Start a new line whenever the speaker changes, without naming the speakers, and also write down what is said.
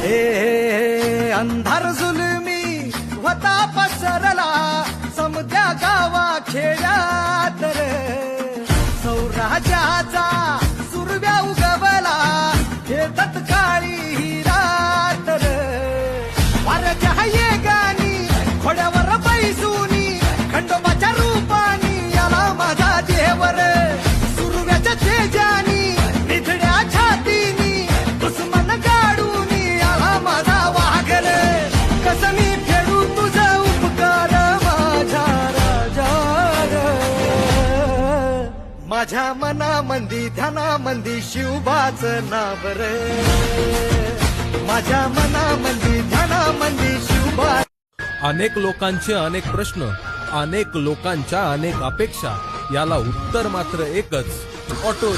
हे हे, अंधार जुलमी होता पसरला. समद्या गावा खेड्यात रे. माझ्या मनामंदी ध्यानामंदी शिवबाच नाव रे. माझ्या मनामंदी ध्यानामंदी शिवबा
अनेक लोकांचे अनेक प्रश्न अनेक लोकांच्या अनेक अपेक्षा याला उत्तर मात्र एकच ऑटो